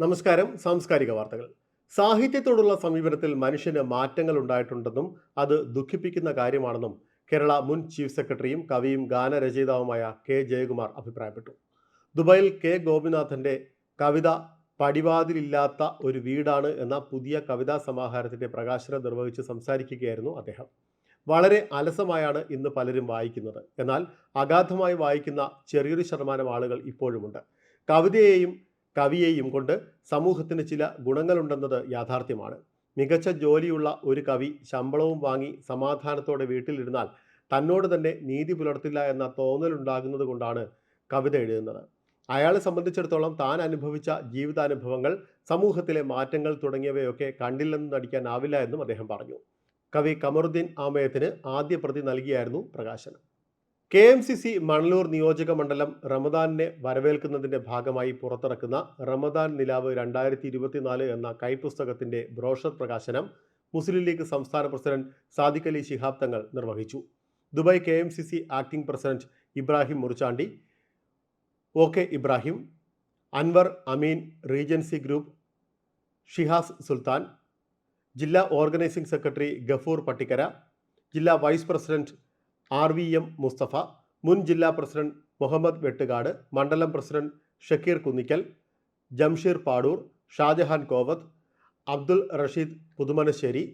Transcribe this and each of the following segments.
നമസ്കാരം സാംസ്കാരിക വാർത്തകൾ. സാഹിത്യത്തോടുള്ള സമീപനത്തിൽ മനുഷ്യന് മാറ്റങ്ങൾ ഉണ്ടായിട്ടുണ്ടെന്നും അത് ദുഃഖിപ്പിക്കുന്ന കാര്യമാണെന്നും കേരള മുൻ ചീഫ് സെക്രട്ടറിയും കവിയും ഗാനരചയിതാവുമായ കെ ജയകുമാർ അഭിപ്രായപ്പെട്ടു. ദുബായിൽ കെ ഗോപിനാഥന്റെ കവിത പടിവാതിലില്ലാത്ത ഒരു വീടാണ് എന്ന പുതിയ കവിതാ സമാഹാരത്തിന്റെ പ്രകാശനം നിർവഹിച്ച് സംസാരിക്കുകയായിരുന്നു അദ്ദേഹം. വളരെ അലസമായാണ് ഇന്ന് പലരും വായിക്കുന്നത്. എന്നാൽ അഗാധമായി വായിക്കുന്ന ചെറിയൊരു ശതമാനം ആളുകൾ ഇപ്പോഴുമുണ്ട്. കവിതയെയും കവിയെയും കൊണ്ട് സമൂഹത്തിന് ചില ഗുണങ്ങളുണ്ടെന്നത് യാഥാർത്ഥ്യമാണ്. മികച്ച ജോലിയുള്ള ഒരു കവി ശമ്പളവും വാങ്ങി സമാധാനത്തോടെ വീട്ടിലിരുന്നാൽ തന്നോട് തന്നെ നീതി പുലർത്തില്ല എന്ന തോന്നലുണ്ടാകുന്നത് കൊണ്ടാണ് കവിത എഴുതുന്നത്. അയാളെ സംബന്ധിച്ചിടത്തോളം താൻ അനുഭവിച്ച ജീവിതാനുഭവങ്ങൾ സമൂഹത്തിലെ മാറ്റങ്ങൾ തുടങ്ങിയവയൊക്കെ കണ്ടില്ലെന്ന് നടിക്കാനാവില്ല എന്നും അദ്ദേഹം പറഞ്ഞു. കവി കമറുദ്ദീൻ ആമയത്തിന് ആദ്യ പ്രതി നൽകിയായിരുന്നു പ്രകാശനം. K M C C Manalur നിയോജക മണ്ഡലം റമദാനിനെ വരവേൽക്കുന്നതിന്റെ ഭാഗമായി പുറത്തിറക്കുന്ന റമദാൻ നിലാവ് രണ്ടായിരത്തി ഇരുപത്തിനാല് എന്ന കൈപുസ്തകത്തിന്റെ ബ്രോഷർ പ്രകാശനം മുസ്ലിം ലീഗ് സംസ്ഥാന പ്രസിഡന്റ് സാദിഖ് അലി ശിഹാബ് തങ്ങൾ നിർവഹിച്ചു. Dubai K M C C acting president Ibrahim Murichandi O K Ibrahim Anwar Ameen Regency Group Shihas Sultan ജില്ലാ ഓർഗനൈസിംഗ് സെക്രട്ടറി ഗഫൂർ പട്ടിക്കര ജില്ലാ vice president R V M Mustafa മുൻ ജില്ലാ പ്രസിഡന്റ് മുഹമ്മദ് വെട്ടുകാട് മണ്ഡലം പ്രസിഡന്റ് ഷക്കീർ കുന്നിക്കൽ ജംഷീർ പാടൂർ ഷാജഹാൻ കോവത്ത് അബ്ദുൽ റഷീദ് പുതുമനശ്ശേരി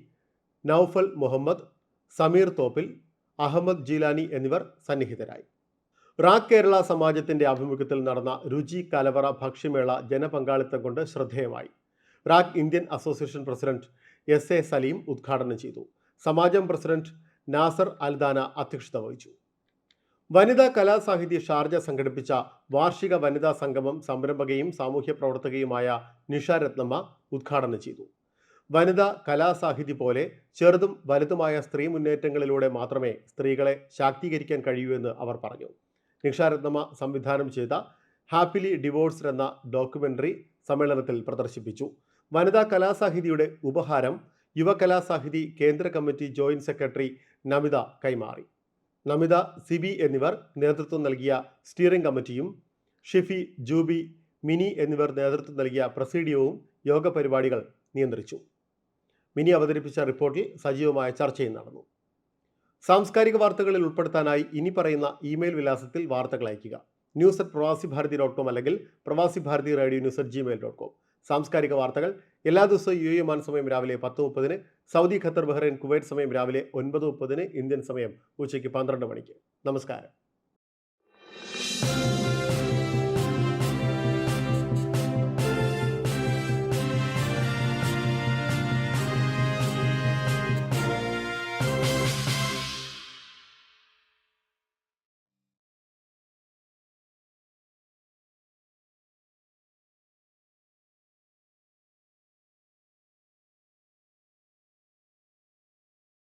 നൌഫൽ മുഹമ്മദ് സമീർ തോപ്പിൽ അഹമ്മദ് ജീലാനി എന്നിവർ സന്നിഹിതരായി. റാക് കേരള സമാജത്തിന്റെ ആഭിമുഖ്യത്തിൽ നടന്ന രുചി കലവറ ഭക്ഷ്യമേള ജനപങ്കാളിത്തം കൊണ്ട് ശ്രദ്ധേയമായി. RAK Indian association president S A Saleem ഉദ്ഘാടനം ചെയ്തു. സമാജം പ്രസിഡന്റ് നാസർ അൽദാന അധ്യക്ഷത വഹിച്ചു. വനിതാ കലാസാഹിത്യ ഷാർജ സംഘടിപ്പിച്ച വാർഷിക വനിതാ സംഗമം സംരംഭകയും സാമൂഹ്യ പ്രവർത്തകയുമായ നിഷാരത്നമ്മ ഉദ്ഘാടനം ചെയ്തു. വനിതാ കലാസാഹിത്യ പോലെ ചെറുതും വലുതുമായ സ്ത്രീ മുന്നേറ്റങ്ങളിലൂടെ മാത്രമേ സ്ത്രീകളെ ശാക്തീകരിക്കാൻ കഴിയൂ എന്ന് അവർ പറഞ്ഞു. നിഷാരത്നമ്മ സംവിധാനം ചെയ്ത ഹാപ്പിലി ഡിവോഴ്സ്ഡ് എന്ന ഡോക്യുമെന്ററി സമ്മേളനത്തിൽ പ്രദർശിപ്പിച്ചു. വനിതാ കലാസാഹിതിയുടെ ഉപഹാരം യുവകലാസാഹിതി കേന്ദ്ര കമ്മിറ്റി ജോയിന്റ് സെക്രട്ടറി നമിത കൈമാറി. നമിത സിബി എന്നിവർ നേതൃത്വം നൽകിയ സ്റ്റിയറിംഗ് കമ്മിറ്റിയും ഷിഫി ജൂബി മിനി എന്നിവർ നേതൃത്വം നൽകിയ പ്രസീഡിയവും യോഗ പരിപാടികൾ നിയന്ത്രിച്ചു. മിനി അവതരിപ്പിച്ച റിപ്പോർട്ടിൽ സജീവമായ ചർച്ചയും നടന്നു. സാംസ്കാരിക വാർത്തകളിൽ ഉൾപ്പെടുത്താനായി ഇനി പറയുന്ന ഇമെയിൽ വിലാസത്തിൽ വാർത്തകൾ അയയ്ക്കുക. ന്യൂസ് അറ്റ് പ്രവാസി ഭാരതി ഡോട്ട് കോം അല്ലെങ്കിൽ Pravasi Bharathi radio news at Gmail dot com. സാംസ്കാരിക വാർത്തകൾ. എല്ലാ ദിവസവും യു എ മാൻ സമയം രാവിലെ പത്ത് മുപ്പതിന് സൗദി ഖത്തർ ബഹ്റൈൻ കുവൈറ്റ് സമയം രാവിലെ ഒൻപത് മുപ്പതിന് ഇന്ത്യൻ സമയം ഉച്ചയ്ക്ക് പന്ത്രണ്ട് മണിക്ക്. നമസ്കാരം.